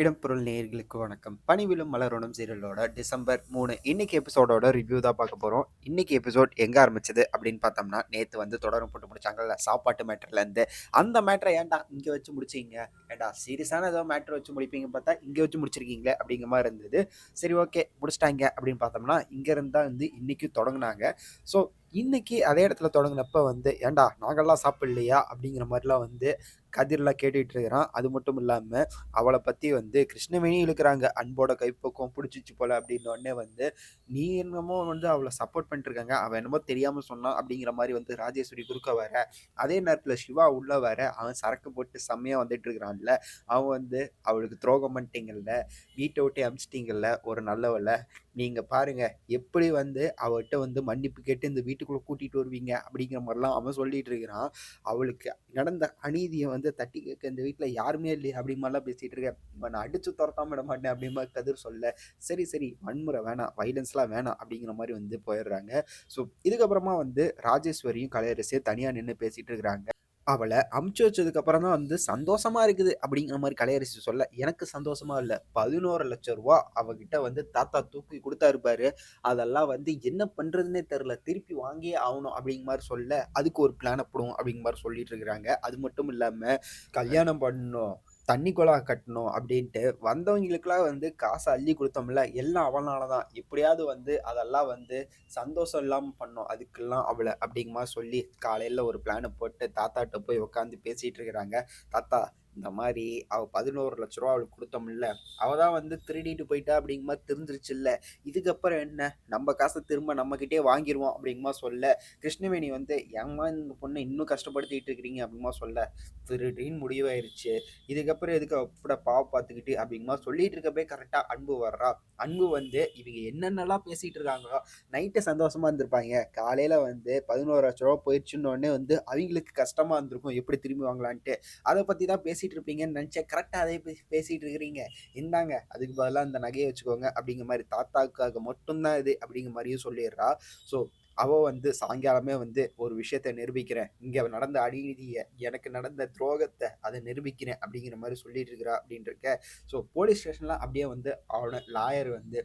இடம்பொருள் நேயர்களுக்கு வணக்கம். பணிவிலும் மலரோடும் சீரியலோட டிசம்பர் மூணு இன்னைக்கு எபிசோடோட ரிவ்யூ தான் பார்க்க போகிறோம் இன்னைக்கு எபிசோட் எங்கே ஆரம்பிச்சது அப்படின்னு பார்த்தோம்னா நேற்று வந்து தொடரும் போட்டு முடிச்சாங்கல்ல சாப்பாட்டு மேட்டர்லேருந்து அந்த மேட்டரை ஏன்டா இங்கே வச்சு முடிச்சிங்க? ஏன்டா சீரியஸான ஏதோ மேட்டர் வச்சு முடிப்பீங்க பார்த்தா இங்கே வச்சு முடிச்சிருக்கீங்களே அப்படிங்கிற மாதிரி இருந்தது. சரி ஓகே முடிச்சிட்டாங்க அப்படின்னு பார்த்தோம்னா இங்கேருந்து தான் வந்து இன்னைக்கு தொடங்கினாங்க. ஸோ இன்னைக்கு அதே இடத்துல தொடங்கினப்ப வந்து ஏண்டா நாங்கள்லாம் சாப்பிட்லையா அப்படிங்கிற மாதிரிலாம் வந்து கதிர்லாம் கேட்டுக்கிட்டு இருக்கிறான். அது மட்டும் இல்லாமல் அவளை பற்றி வந்து கிருஷ்ணவேணி இழுக்கிறாங்க. அன்போட கைப்பக்கம் பிடிச்சிச்சு போல அப்படின்னு வந்து நீ என்னமோ வந்து அவளை சப்போர்ட் பண்ணிட்டுருக்காங்க அவன் என்னமோ தெரியாமல் சொன்னான் அப்படிங்கிற மாதிரி வந்து ராஜேஸ்வரி குறுக்க வர. அதே நேரத்தில் சிவா உள்ளே வர அவன் சரக்கு போட்டு செம்மையாக வந்துட்டு இருக்கிறான்ல. அவன் வந்து அவளுக்கு துரோகம் பண்ணிட்டீங்கல்ல. வீட்டை விட்டு அமிச்சிட்டிங்கல்ல. ஒரு நல்லவளை. நீங்கள் பாருங்க எப்படி வந்து அவர்கிட்ட வந்து மன்னிப்பு கேட்டு இந்த வீட்டுக்குள்ளே கூட்டிகிட்டு வருவீங்க? அப்படிங்கிற மாதிரிலாம் அவன் சொல்லிட்டு இருக்கிறான். அவளுக்கு நடந்த அநீதியை வந்து தட்டி கேட்க இந்த வீட்டில் யாருமே இல்லையே? அப்படி மாதிரிலாம் பேசிகிட்டு இருக்கேன். நான் அடித்து துரத்தாம விட மாட்டேன் அப்படிமா கதிர் சொல்ல சரி சரி வன்முறை வேணாம் வைலன்ஸ்லாம் வேணாம் அப்படிங்கிற மாதிரி வந்து போயிடுறாங்க. ஸோ இதுக்கப்புறமா வந்து ராஜேஸ்வரியும் கலையரசியும் தனியாக நின்று பேசிகிட்டு இருக்கிறாங்க. அவளை அமுச்சு வச்சதுக்கு அப்புறம் தான் வந்து சந்தோஷமா இருக்குது அப்படிங்கிற மாதிரி கலையரசி சொல்ல எனக்கு சந்தோஷமா இல்லை. பதினோரு லட்சம் ரூபா அவகிட்ட வந்து தாத்தா தூக்கி கொடுத்தாரு பாரு. அதெல்லாம் வந்து என்ன பண்றதுன்னே தெரில திருப்பி வாங்கியே ஆகணும் அப்படிங்கிற மாதிரி சொல்ல அதுக்கு ஒரு பிளான் போடும் அப்படிங்கிற மாதிரி சொல்லிட்டு இருக்கிறாங்க. அது மட்டும் இல்லாம கல்யாணம் பண்ணணும். தண்ணி குழா கட்டணும் அப்படின்ட்டு வந்தவங்களுக்குலாம் வந்து காசை அள்ளி கொடுத்தோம்ல எல்லாம் அவனால தான். எப்படியாவது வந்து அதெல்லாம் வந்து சந்தோஷம் இல்லாமல் பண்ணோம் அதுக்கெல்லாம் அவளை அப்படிங்கம்மா சொல்லி காலையில் ஒரு பிளானை போட்டு தாத்தாட்ட போய் உட்காந்து பேசிகிட்டு இருக்கிறாங்க. தாத்தா இந்த மாதிரி அவள் பதினோரு லட்ச ரூபா அவளுக்கு கொடுத்தோம்ல அவள் தான் வந்து திருடிட்டு போயிட்டா அப்படிங்கிற தெரிஞ்சிருச்சு இல்ல இதுக்கப்புறம் என்ன? நம்ம காசை திரும்ப நம்மக்கிட்டே வாங்கிடுவோம் அப்படிங்கம்மா சொல்ல கிருஷ்ணவேணி வந்து ஏமா இந்த பொண்ணை இன்னும் கஷ்டப்படுத்திட்டு இருக்கிறீங்க அப்படிமா சொல்ல திருடின்னு முடிவாயிருச்சு. இதுக்கப்புறம் எதுக்கு அப்பட பாவ பார்த்துக்கிட்டு அப்படிங்கம்மா சொல்லிட்டு இருக்கப்பே கரெக்டாக அன்பு வர்றா. அன்பு வந்து இவங்க என்னென்னலாம் பேசிகிட்டு இருக்காங்களோ நைட்டு சந்தோஷமாக இருந்திருப்பாங்க. காலையில் வந்து பதினோரு லட்ச ரூபா போயிடுச்சுன்னு உடனே வந்து அவங்களுக்கு கஷ்டமாக இருந்திருக்கும். எப்படி திரும்பி வாங்கலான்ட்டு. அதை பற்றி தான் பேசிகிட்டு இருப்பீங்கன்னு நினச்சேன் கரெக்டாக அதே பேசிகிட்டு இருக்கிறீங்க இந்தாங்க அதுக்கு பதிலாக அந்த நகையை வச்சுக்கோங்க அப்படிங்கிற மாதிரி தாத்தாவுக்காக மட்டும்தான் இது அப்படிங்கிற மாதிரியும் சொல்லிடுறா. ஸோ அவள் வந்து சாயங்காலமே வந்து ஒரு விஷயத்த நிரூபிக்கிறேன். இங்கே நடந்த அநீதியை எனக்கு நடந்த துரோகத்தை அதை நிரூபிக்கிறேன் அப்படிங்கிற மாதிரி சொல்லிட்டு இருக்கிறா அப்படின்ட்டு ஸோ போலீஸ் ஸ்டேஷனில் அப்படியே வந்து அவனை லாயர் வந்து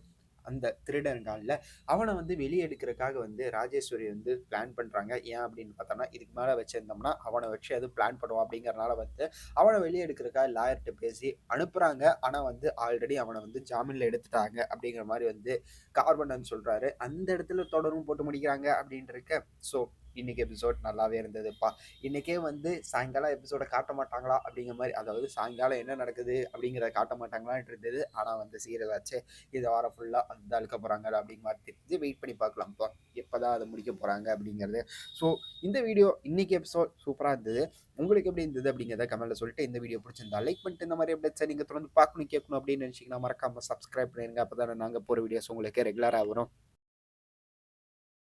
அந்த திருடன்காலில் அவனை வந்து வெளியே எடுக்கிறதுக்காக வந்து ராஜேஸ்வரி வந்து பிளான் பண்ணுறாங்க ஏன் அப்படின்னு பார்த்தோம்னா இதுக்கு மேலே வச்சுருந்தோம்னா அவனை வச்சு அது பிளான் பண்ணுவோம் அப்படிங்கிறனால வந்து அவனை வெளியே எடுக்கிறக்காக லாயர்கிட்ட பேசி அனுப்புகிறாங்க ஆனால் வந்து ஆல்ரெடி அவனை வந்து ஜாமீனில் எடுத்துட்டாங்க அப்படிங்கிற மாதிரி வந்து கார்பன் சொல்கிறாரு அந்த இடத்துல தொடரும் போட்டு முடிக்கிறாங்க அப்படின்ட்டு ஸோ இன்னைக்கு எபிசோட் நல்லாவே இருந்ததுப்பா. இன்றைக்கே வந்து சாயங்காலம் எபிசோடை காட்ட மாட்டாங்களா அப்படிங்கிற மாதிரி அதாவது சாயங்காலம் என்ன நடக்குது அப்படிங்கிறத காட்ட மாட்டாங்களான் இருந்தது. ஆனால் வந்து சீரியல் ஆச்சு. இதை வாரம் ஃபுல்லாக அந்த அழுக்க போகிறாங்க அப்படிங்கிற மாதிரி தெரிஞ்சு வெயிட் பண்ணி பார்க்கலாம்ப்பா. எப்போ தான் அதை முடிக்க போகிறாங்க அப்படிங்கிறது. ஸோ இந்த வீடியோ இன்னைக்கு எபிசோட் சூப்பராக இருந்தது. உங்களுக்கு எப்படி இருந்தது அப்படிங்கிறத கமெண்ட்டில் சொல்லிட்டு இந்த வீடியோ பிடிச்சிருந்தா லைக் பண்ணிட்டு இந்த மாதிரி அப்டேட்ஸை நீங்கள் தொடர்ந்து பார்க்கணும் கேட்கணும் அப்படின்னு நினச்சிங்கன்னா மறக்காமல் சப்ஸ்கிரைப் பண்ணிடுங்க அப்போ தானே நாங்கள் போகிற வீடியோஸ் உங்களுக்கு ரெகுலராக வரும்.